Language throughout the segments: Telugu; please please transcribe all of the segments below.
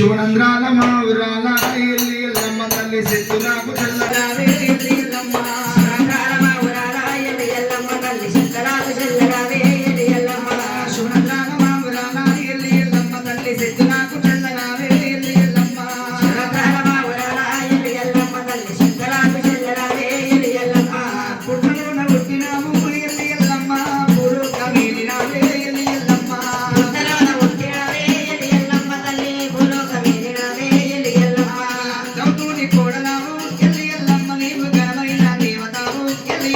చూడంద్రాల మావురాల ఎల్లి ఎల్లమ్మ తల్లి సెత్తు నాకు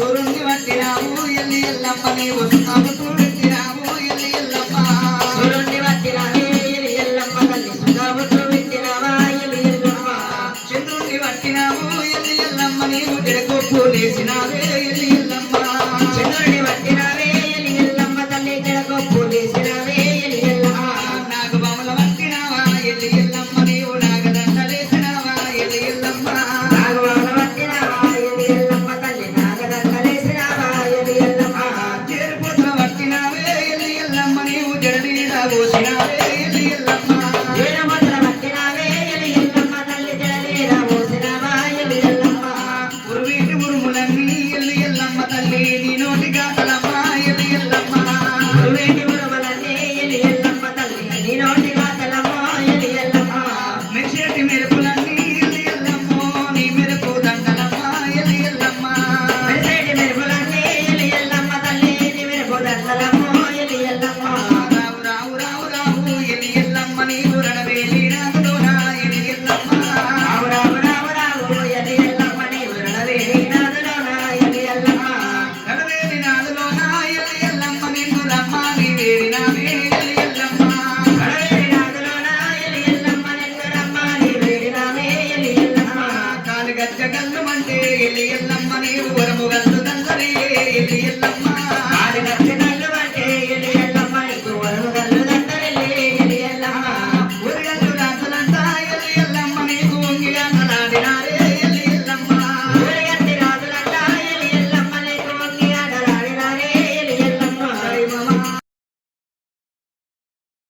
సూర్యుని వట్టినావు ఎల్లి ఎల్లప్ప నీవు సుఖాబుతుడినావు ఎల్లి ఎల్లప్ప సూర్యుని వట్టినావే ఎల్లి ఎల్లప్ప తల్లి సుఖాబుతు పెట్టినావా ఎల్లి ఎల్లమ్మ. చంద్రుని వట్టినావు ఎల్లి ఎల్లమ్మ నీవు తిరగొప్పు లేసినావే ఎల్లి ఎల్లమ్మ. చంద్రుని వట్టినావే జగన్మంటే ఎల్లి ఎల్ల